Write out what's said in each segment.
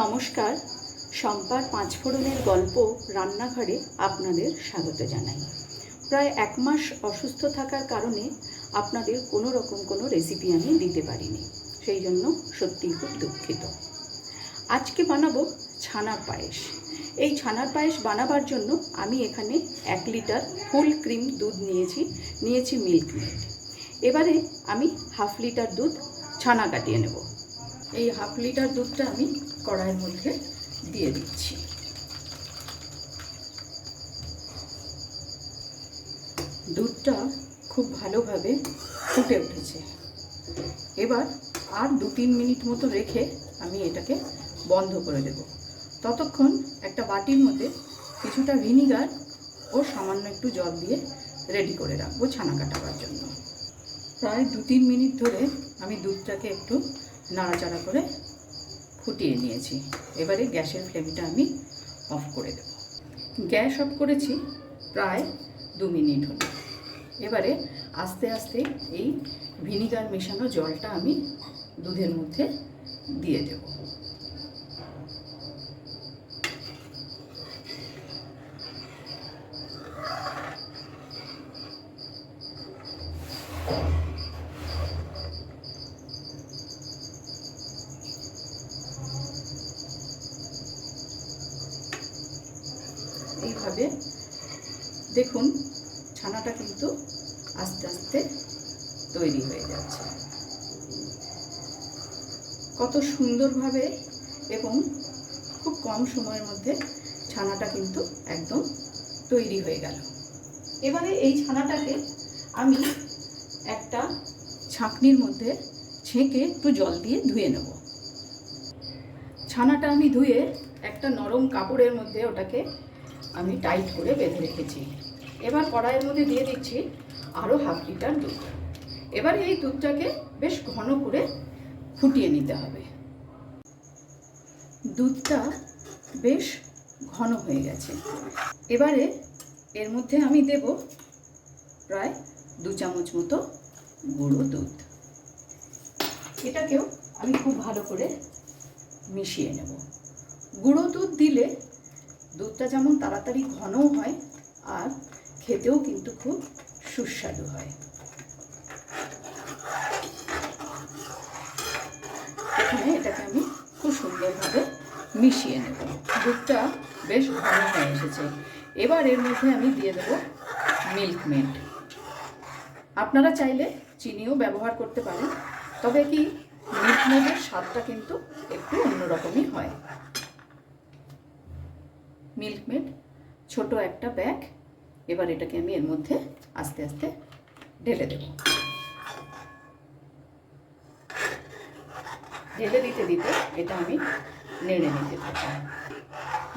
নমস্কার। শম্পার পাঁচফোড়নের গল্প রান্নাঘরে আপনাদের স্বাগত জানাই। প্রায় এক মাস অসুস্থ থাকার কারণে আপনাদের কোনো রকম কোনো রেসিপি আমি দিতে পারিনি। সেই জন্য সত্যিই খুব দুঃখিত। আজকে বানাবো ছানার পায়েস। এই ছানার পায়েস বানাবার জন্য আমি এখানে এক লিটার ফুল ক্রিম দুধ নিয়েছি নিয়েছি মিল্ক মেড এবারে আমি হাফ লিটার দুধ ছানা কাটিয়ে নেব। এই হাফ লিটার দুধটা আমি কড়াইয়ের মধ্যে দিয়ে দিচ্ছি। দুধটা খুব ভালোভাবে ফুটে উঠেছে। এবার আর দু তিন মিনিট মতো রেখে আমি এটাকে বন্ধ করে দেব। ততক্ষণ একটা বাটির মধ্যে কিছুটা ভিনিগার ও সামান্য একটু জল দিয়ে রেডি করে রাখব ছানা কাটাবার জন্য। প্রায় দু তিন মিনিট ধরে আমি দুধটাকে একটু নাড়াচাড়া করে ফুটিয়ে নিয়েছি। এবারে গ্যাসের ফ্লেমটা আমি অফ করে দেব। গ্যাস অফ করেছি প্রায় দু মিনিট হলো। এবারে আস্তে আস্তে এই ভিনিগার মেশানো জলটা আমি দুধের মধ্যে দিয়ে দেব। এইভাবে দেখুন, ছানাটা কিন্তু আস্তে আস্তে তৈরি হয়ে যাচ্ছে। কত সুন্দরভাবে এবং খুব কম সময়ের মধ্যে ছানাটা কিন্তু একদম তৈরি হয়ে গেল। এবারে এই ছানাটাকে আমি একটা ছাঁকনির মধ্যে ছেঁকে একটু জল দিয়ে ধুয়ে নেব। ছানাটা আমি ধুয়ে একটা নরম কাপড়ের মধ্যে ওটাকে আমি টাইট করে বেঁধে রেখেছি। এবার কড়াইয়ের মধ্যে দিয়ে দিচ্ছি আরও হাফ লিটার দুধ। এবার এই দুধটাকে বেশ ঘন করে ফুটিয়ে নিতে হবে। দুধটা বেশ ঘন হয়ে গেছে। এবারে এর মধ্যে আমি দেব প্রায় দু চামচ মতো গুঁড়ো দুধ। এটাকেও আমি খুব ভালো করে মিশিয়ে নেব। গুঁড়ো দুধ দিলে দুধটা যেমন তাড়াতাড়ি ঘনও হয়, আর খেতেও কিন্তু খুব সুস্বাদু হয়। এখানে এটাকে আমি খুব সুন্দরভাবে মিশিয়ে নেব। দুধটা বেশ ঘন হয়ে এসেছে। এবার এর মধ্যে আমি দিয়ে দেব মিল্ক মেড। আপনারা চাইলে চিনিও ব্যবহার করতে পারেন, তবে কি মিল্ক মেডের স্বাদটা কিন্তু একটু অন্যরকমই হয়। মিল্কমেড, ছোট একটা ব্যাগ। এবার এটাকে আমি এর মধ্যে আস্তে আস্তে ঢেলে দেব। ঢেলে দিতে দিতে এটা আমি নেড়ে নিতে থাকি।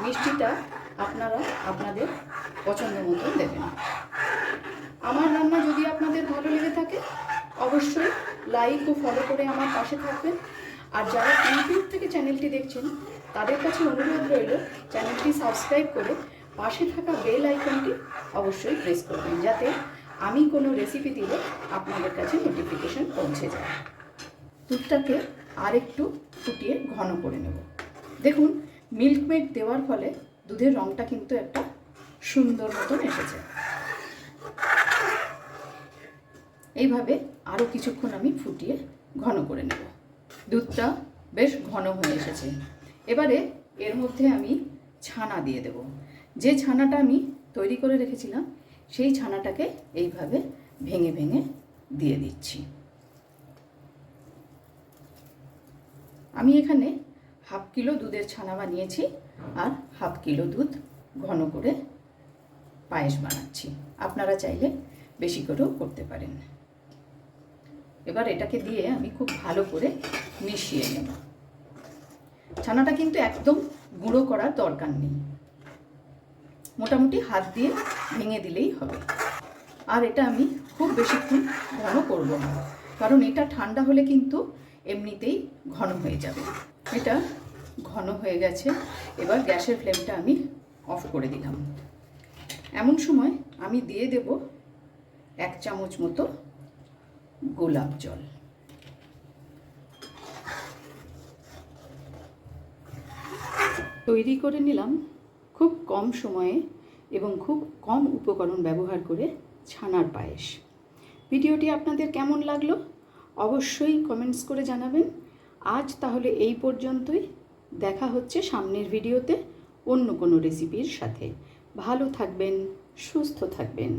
মিষ্টিটা আপনারা আপনাদের পছন্দ মতো দেবেন। আমার রান্না যদি আপনাদের ভালো লেগে থাকে, অবশ্যই লাইক ও ফলো করে আমার পাশে থাকবেন। আর যারা ইউটিউব থেকে চ্যানেলটি দেখছেন তাদের কাছে অনুরোধ রইল, চ্যানেলটি সাবস্ক্রাইব করে পাশে থাকা বেল আইকনটি অবশ্যই প্রেস করবেন, যাতে আমি কোনো রেসিপি দিলে আপনাদের কাছে নোটিফিকেশন পৌঁছে যায়। দুধটাকে আর একটু ফুটিয়ে ঘন করে নেব। দেখুন মিল্ক মেড দেওয়ার ফলে দুধের রঙটা কিন্তু একটা সুন্দর মতন এসেছে। এইভাবে আরও কিছুক্ষণ আমি ফুটিয়ে ঘন করে নেব। দুধটা বেশ ঘন হয়ে এসেছে। এবারে এর মধ্যে আমি ছানা দিয়ে দেব। যে ছানাটা আমি তৈরি করে রেখেছিলাম, সেই ছানাটাকে এইভাবে ভেঙে ভেঙে দিয়ে দিচ্ছি। আমি এখানে হাফ কিলো দুধের ছানা বানিয়েছি আর হাফ কিলো দুধ ঘন করে পায়েস বানাচ্ছি। আপনারা চাইলে বেশি করেও করতে পারেন। এবার এটাকে দিয়ে আমি খুব ভালো করে মিশিয়ে নেব। ছানাটা কিন্তু একদম গুঁড়ো করার দরকার নেই। মোটামুটি হাত দিয়ে ভেঙে দিলেই হবে। আর এটা আমি খুব বেশিক্ষণ ঘন করব না, কারণ এটা ঠান্ডা হলে কিন্তু এমনিতেই ঘন হয়ে যাবে। এটা ঘন হয়ে গেছে, এবার গ্যাসের ফ্লেমটা আমি অফ করে দিলাম। এমন সময় আমি দিয়ে দেব এক চামচ মতো গোলাপ জল। তৈরি করে নিলাম খুব কম সময়ে এবং খুব কম উপকরণ ব্যবহার করে ছানার পায়েস। ভিডিওটি আপনাদের কেমন লাগল অবশ্যই কমেন্টস করে জানাবেন। আজ তাহলে এই পর্যন্তই। দেখা হচ্ছে সামনের ভিডিওতে অন্য কোনো রেসিপির সাথে। ভালো থাকবেন, সুস্থ থাকবেন।